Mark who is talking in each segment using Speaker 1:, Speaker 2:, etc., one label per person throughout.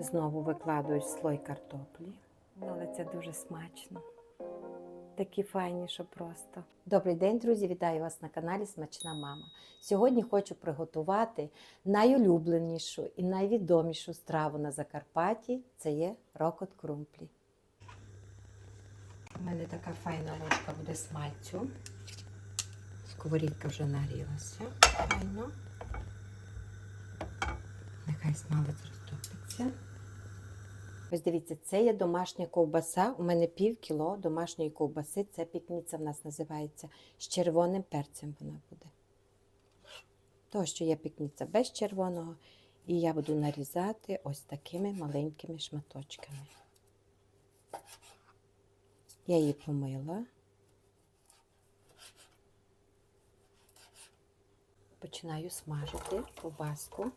Speaker 1: Знову викладаю слой картоплі. Ну, але це дуже смачно. Такі файні, що просто. Добрий день, друзі! Вітаю вас на каналі Смачна Мама. Сьогодні хочу приготувати найулюбленішу і найвідомішу страву на Закарпатті це є рокот крумплі. У мене така файна ложка буде смальцю. Сковорідка вже нагрілася. Файно. Нехай смалець розтопиться. Ось дивіться, це є домашня ковбаса. У мене пів кіло домашньої ковбаси. Це пікніця в нас називається. З червоним перцем вона буде. То, що є пікніця без червоного. І я буду нарізати ось такими маленькими шматочками. Я її помила. Починаю смажити ковбаску.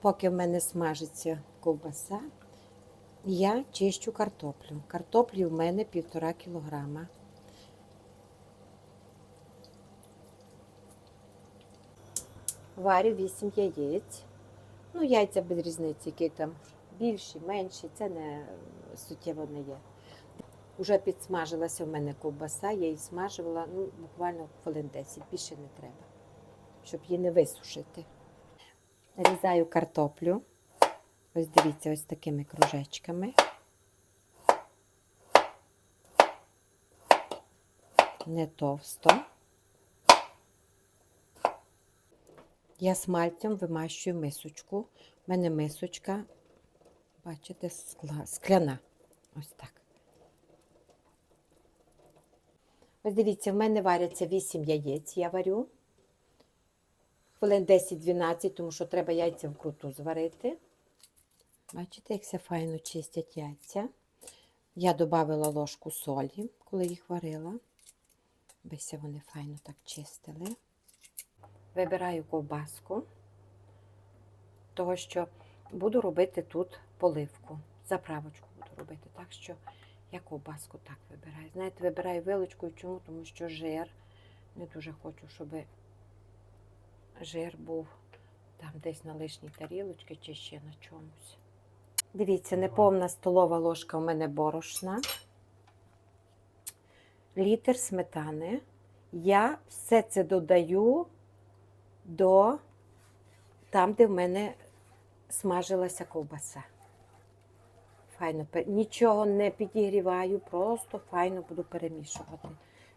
Speaker 1: Поки в мене смажиться ковбаса, я чищу картоплю. Картоплі в мене півтора кілограма. Варю 8 яєць. Ну, яйця без різниці, які там більші, менші, це не суттєво не є. Уже підсмажилася в мене ковбаса, я її смажувала ну, буквально хвилин 10, більше не треба, щоб її не висушити. Нарізаю картоплю. Ось дивіться, ось такими кружечками. Не товсто. Я смальцем вимащую мисочку. У мене мисочка, бачите, скляна. Ось так. Ось дивіться, в мене варяться 8 яєць, я варю. Хвилин 10-12, тому що треба яйця вкруту зварити. Бачите, як все файно чистять яйця. Я додавала ложку солі, коли їх варила. Бися вони файно так чистили. Вибираю ковбаску, того що буду робити тут поливку. Заправочку буду робити. Так що я ковбаску так вибираю. Знаєте, вибираю вилочкою. Чому? Тому що жир. Не дуже хочу, щоб жир був там десь на лишній тарілочці чи ще на чомусь. Дивіться, неповна столова ложка у мене борошна, літр сметани. Я все це додаю до там, де в мене смажилася ковбаса. Файно, нічого не підігріваю, просто файно буду перемішувати.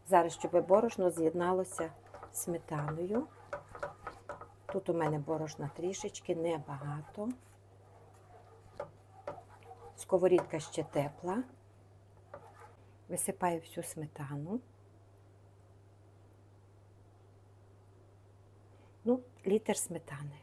Speaker 1: Зараз, щоб борошно з'єдналося з сметаною. Тут у мене борошна трішечки, небагато. Сковорідка ще тепла. Висипаю всю сметану. Ну, літр сметани.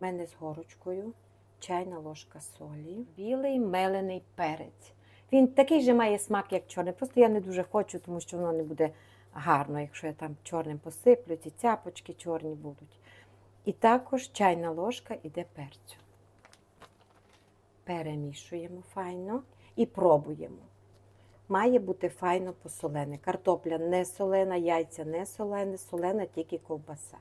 Speaker 1: У мене з горочкою чайна ложка солі, білий мелений перець. Він такий же має смак, як чорний. Просто я не дуже хочу, тому що воно не буде гарно, якщо я там чорним посиплю, ці цяпочки чорні будуть. І також чайна ложка іде перцю. Перемішуємо файно і пробуємо. Має бути файно посолене. Картопля не солена, яйця не солене, солена тільки ковбаса.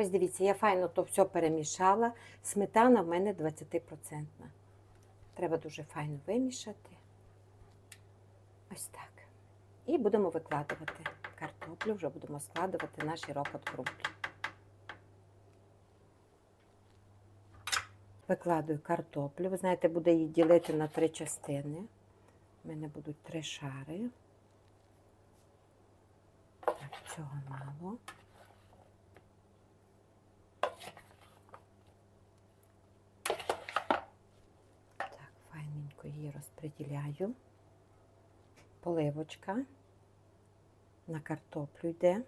Speaker 1: Ось дивіться, я файно то все перемішала. Сметана в мене 20%. Треба дуже файно вимішати. Ось так. І будемо викладувати картоплю, вже будемо складувати наші рокот крумплі. Викладую картоплю. Ви знаєте, буду її ділити на три частини. У мене будуть три шари. Так, цього мало. розподіляю. Поливочка на картоплю йде.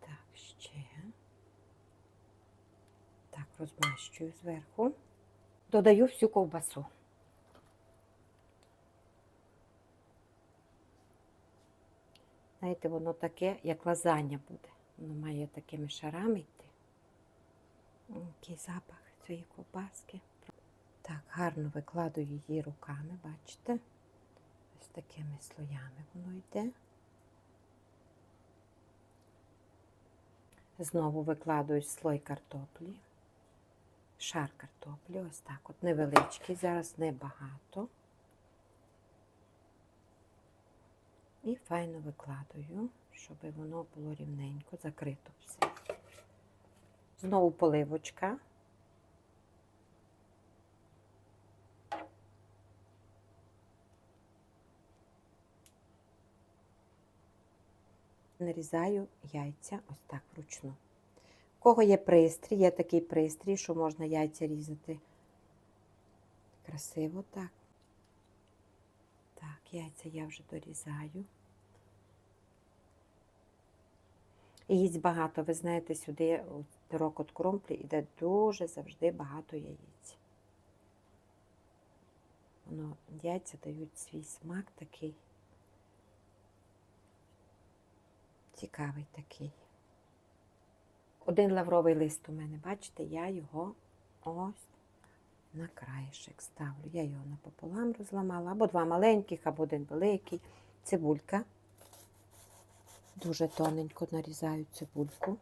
Speaker 1: Так, ще. Так, розмащую зверху. Додаю всю ковбасу. Знаєте, воно таке, як лазання буде. Воно має такими шарами йти. Який запах цієї ковбаски. Так, гарно викладую її руками, бачите? Ось такими слоями воно йде. Знову викладую слой картоплі. Шар картоплі, ось так. От невеличкий, зараз небагато. І файно викладую, щоб воно було рівненько, закрито все. Знову поливочка. Нарізаю яйця ось так вручну. У кого є пристрій, є такий пристрій, що можна яйця різати. Красиво так. Так, яйця я вже дорізаю. Їсть багато. Ви знаєте, сюди пирог от кромплі йде дуже завжди багато яєць. Воно, яйця дають свій смак такий. Цікавий такий. Один лавровий лист у мене, бачите, я його ось на краєшек ставлю. Я його напополам розламала, або два маленьких, або один великий. Цибулька. Дуже тоненько нарізаю цибульку.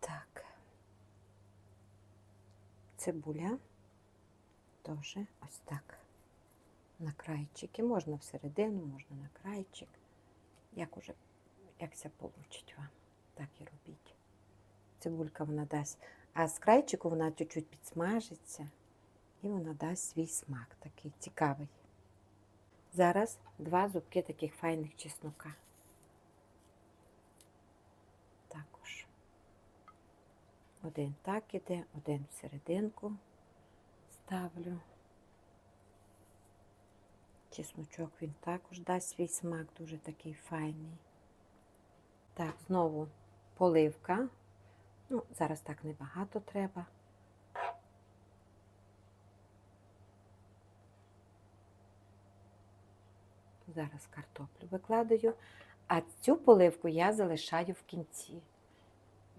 Speaker 1: Так. Цибуля теж ось так. На крайчики. Можна всередину, можна на крайчик. Як уже, як це получить вам, так і робіть. Цибулька вона дасть. А з крайчику вона чуть-чуть підсмажиться і вона дасть свій смак такий цікавий. Зараз два зубки таких файних чеснока. Також. Один так іде, один всерединку ставлю. Чесночок він також дасть свій смак, дуже такий файний. Так, знову поливка. Ну, зараз так небагато треба. Зараз картоплю викладаю, а цю поливку я залишаю в кінці.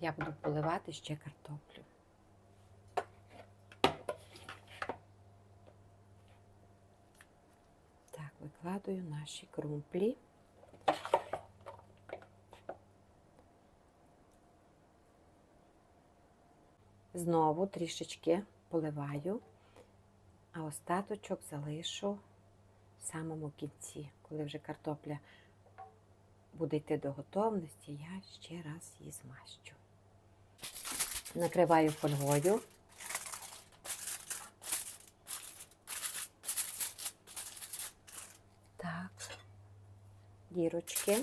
Speaker 1: Я буду поливати ще картоплю. Так, викладаю наші крумплі. Знову трішечки поливаю, а остаточок залишу в самому кінці, коли вже картопля буде йти до готовності, я ще раз її змащу. Накриваю фольгою. Так, дірочки.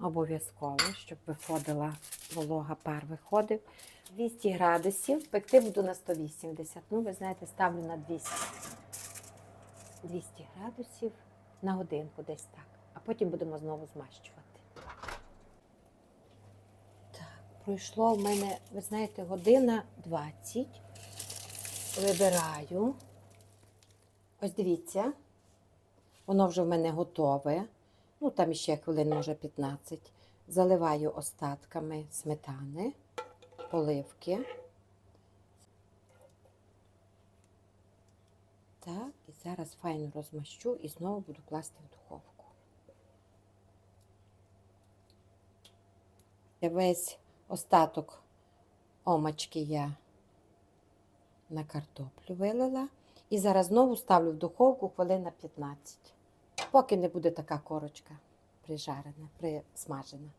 Speaker 1: Обов'язково, щоб виходила волога, пар виходив. 200 градусів, пекти буду на 180. Ну, ви знаєте, ставлю на 200. 200 градусів на годинку десь так. А потім будемо знову змащувати. Так, пройшло в мене, ви знаєте, година 20. Вибираю. Ось дивіться, воно вже в мене готове. Ну, там ще хвилин, може, 15. Заливаю остатками сметани, поливки. Так, і зараз файно розмащу і знову буду класти в духовку. Весь остаток омачки я на картоплю вилила. І зараз знову ставлю в духовку хвилин на 15, поки не буде така корочка прижарена, присмажена.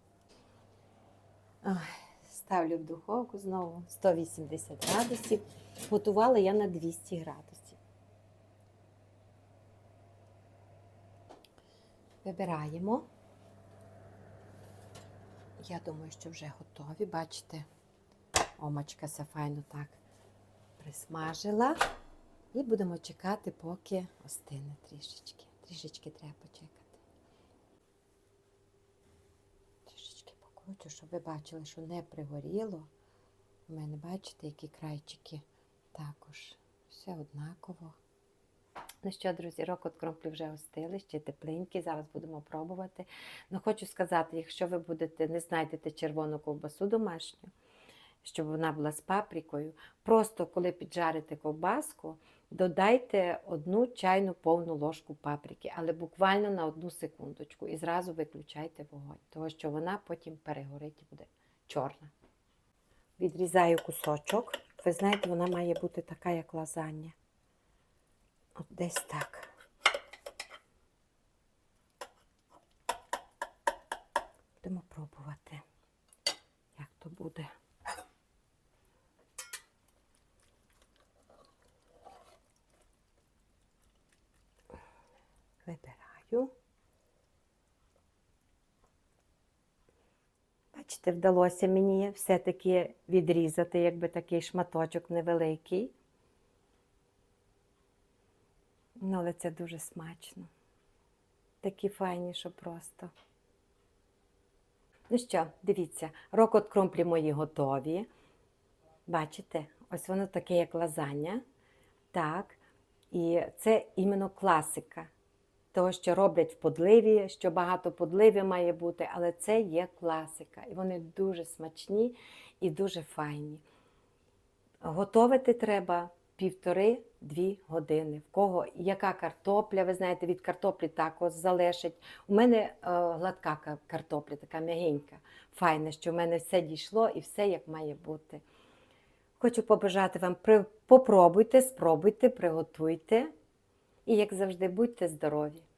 Speaker 1: Ставлю в духовку знову 180 градусів. Готувала я на 200 градусів. Вибираємо. Я думаю, що вже готові. Бачите, омачка ся файно так присмажила. І будемо чекати, поки остине трішечки. Трішечки треба почекати. Трішечки покручу, щоб ви бачили, що не пригоріло. У мене, бачите, які крайчики також. Все однаково. Ну що, друзі, рокот кромплі вже остили, ще тепленькі, зараз будемо пробувати. Ну, хочу сказати, якщо ви будете не знайдете червону ковбасу домашню, щоб вона була з паприкою, просто коли піджарите ковбаску, додайте одну чайну повну ложку паприки, але буквально на одну секундочку і зразу виключайте вогонь, тому що вона потім перегорить і буде чорна. Відрізаю кусочок. Ви знаєте, вона має бути така, як лазання. От десь так. Будемо пробувати, як то буде. Вибираю. Бачите, вдалося мені все-таки відрізати, якби такий шматочок невеликий. Ну, але це дуже смачно. Такі файні, що просто. Ну що, дивіться, рокот кромплі мої готові. Бачите, ось воно таке, як лазання. Так. І це іменно класика. Того, що роблять в подливі, що багато подливи має бути, але це є класика. І вони дуже смачні і дуже файні. Готовити треба півтори-дві години. В кого яка картопля, ви знаєте, від картоплі також залежить. У мене е, гладка картопля, така м'ягенька, файна, що в мене все дійшло і все як має бути. Хочу побажати вам, попробуйте, спробуйте, приготуйте. І, як завжди, будьте здорові!